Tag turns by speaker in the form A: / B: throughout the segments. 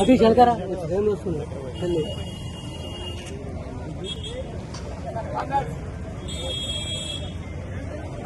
A: అది శంకర ఏం వస్తుంది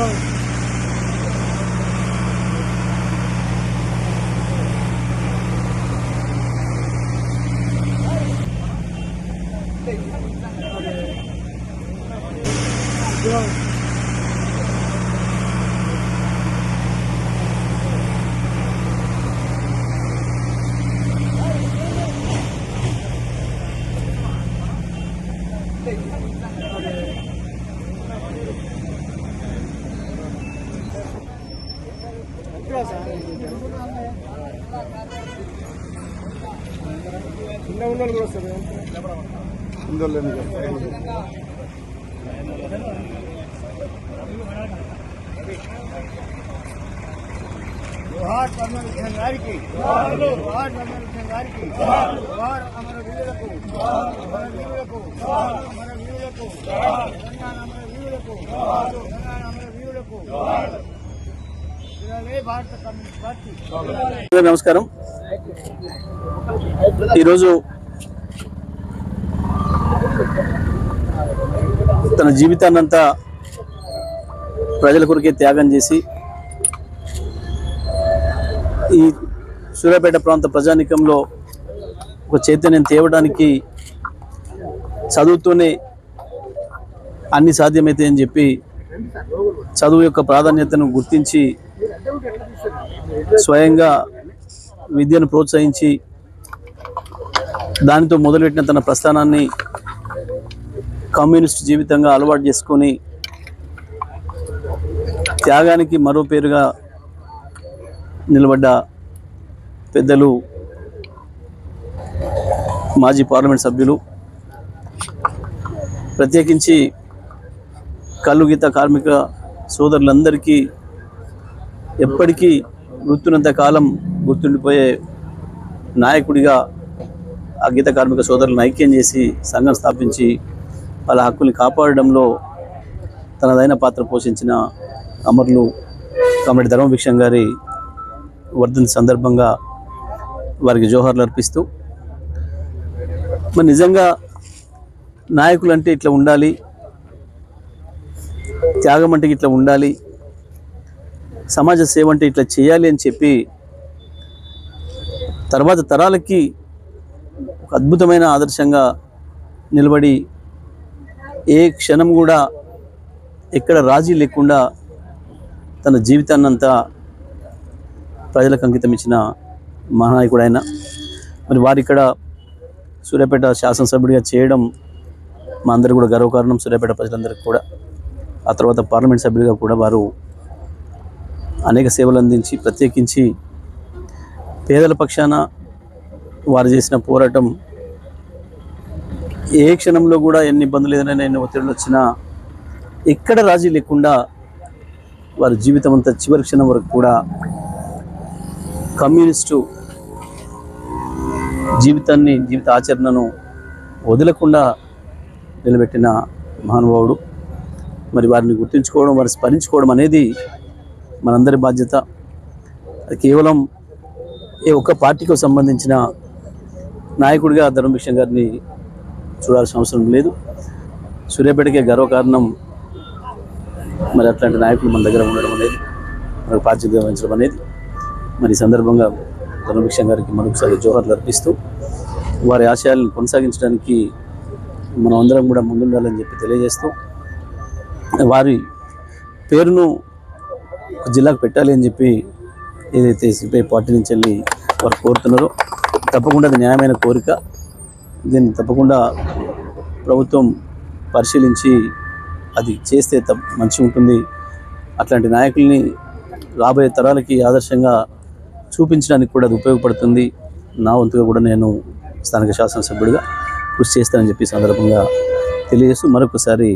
A: thôi Thank you. చిన్న ఉన్నోళ్ళు కూడా వస్తారు గారికి గారికి జోహార్ అమర వీరులకు అమర వీరులకు అమర వీరులకు తెలంగాణ అమర వీరులకు తెలంగాణ అమర వీరులకు
B: నమస్కారం. ఈరోజు తన జీవితాన్నంతా ప్రజల కొరకే త్యాగం చేసి ఈ సూర్యాపేట ప్రాంత ప్రజానికంలో ఒక చైతన్యం తేవడానికి చదువుతూనే అన్ని సాధ్యమైతే అని చెప్పి చదువు యొక్క ప్రాధాన్యతను గుర్తించి స్వయంగా విద్యను ప్రోత్సహించి దానితో మొదలుపెట్టిన తన ప్రస్థానాన్ని కమ్యూనిస్ట్ జీవితంగా అలవాటు చేసుకొని త్యాగానికి మరో పేరుగా నిలబడ్డ పెద్దలు మాజీ పార్లమెంట్ సభ్యులు ప్రత్యేకించి కల్లుగీత గీత కార్మిక సోదరులందరికీ ఎప్పటికీ గుర్తున్నంత కాలం గుర్తుండిపోయే నాయకుడిగా ఆ గీత కార్మిక సోదరులను ఐక్యం చేసి సంఘం స్థాపించి వాళ్ళ హక్కుల్ని కాపాడడంలో తనదైన పాత్ర పోషించిన అమరులు కామెడి ధర్మభిక్షం గారి వర్ధంతి సందర్భంగా వారికి జోహార్లు అర్పిస్తూ మరి నిజంగా నాయకులు అంటే ఇట్లా ఉండాలి త్యాగం అంటే ఇట్లా ఉండాలి సమాజ సేవ అంటే ఇట్లా చేయాలి అని చెప్పి తర్వాత తరాలకి ఒక అద్భుతమైన ఆదర్శంగా నిలబడి ఏ క్షణం కూడా ఎక్కడ రాజీ లేకుండా తన జీవితాన్నంతా ప్రజలకు అంకితం ఇచ్చిన మహానాయకుడు ఆయన మరి వారు ఇక్కడ సూర్యాపేట శాసనసభ్యుడిగా చేయడం మా అందరికి కూడా గర్వకారణం సూర్యాపేట ప్రజలందరికీ కూడా. ఆ తర్వాత పార్లమెంట్ సభ్యుడిగా కూడా వారు అనేక సేవలు అందించి ప్రత్యేకించి పేదల పక్షాన వారు చేసిన పోరాటం ఏ క్షణంలో కూడా ఎన్ని ఇబ్బందులు ఏదైనా ఎన్ని ఒత్తిడులు వచ్చినా ఎక్కడ రాజీ లేకుండా వారి జీవితం అంతా చివరి క్షణం వరకు కూడా కమ్యూనిస్టు జీవితాన్ని జీవిత ఆచరణను వదలకుండా నిలబెట్టిన మహానుభావుడు. మరి వారిని గుర్తుంచుకోవడం వారిని స్మరించుకోవడం అనేది మనందరి బాధ్యత. అది కేవలం ఏ ఒక్క పార్టీకి సంబంధించిన నాయకుడిగా ధర్మభిక్షం గారిని చూడాల్సిన అవసరం లేదు. సూర్యాపేటకే గర్వకారణం మరి అట్లాంటి నాయకులు మన దగ్గర ఉండడం అనేది మనకు బాధ్యత వహించడం అనేది. మరి ఈ సందర్భంగా ధర్మభిక్షం గారికి మరొకసారి జోహర్లు అర్పిస్తూ వారి ఆశయాలను కొనసాగించడానికి మనం అందరం కూడా ముందుండాలని చెప్పి తెలియజేస్తూ వారి పేరును జిల్లాకు పెట్టాలి అని చెప్పి ఏదైతే సిపిఐ పార్టీ నుంచి వెళ్ళి వారు కోరుతున్నారో తప్పకుండా అది న్యాయమైన కోరిక. దీన్ని తప్పకుండా ప్రభుత్వం పరిశీలించి అది చేస్తే తప్ప మంచిగా ఉంటుంది. అట్లాంటి నాయకుల్ని రాబోయే తరాలకి ఆదర్శంగా చూపించడానికి కూడా అది ఉపయోగపడుతుంది. నా వంతుగా కూడా నేను స్థానిక శాసనసభ్యుడిగా కృషి చేస్తానని చెప్పి సందర్భంగా తెలియజేస్తూ మరొకసారి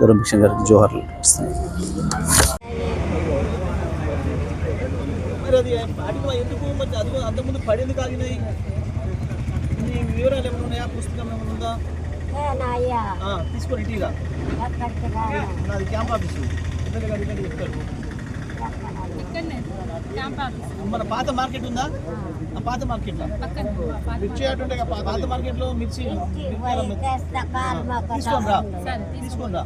B: గౌరవ భిక్షం గారికి జోహార్లు ఇస్తున్నాను.
C: మరి అది ఎందుకు మరి అది అంతకుముందు పడేందుకు ఆగినాయి? నీ వివరాలు ఏమైనా ఉన్నాయా? పుస్తకం ఏమైనా ఉందా?
D: ఎక్కడికి రాను
C: నాది క్యాంప్ ఆఫీసు. ఇక్కడ చెప్తారు. మన పాత మార్కెట్ ఉందా? ఆ పాత మార్కెట్లో మిర్చి అటుంటే పాత మిర్చి
D: తెస్తా కాలు మాకు
C: తీసుకొని రా. తీసుకొని రా.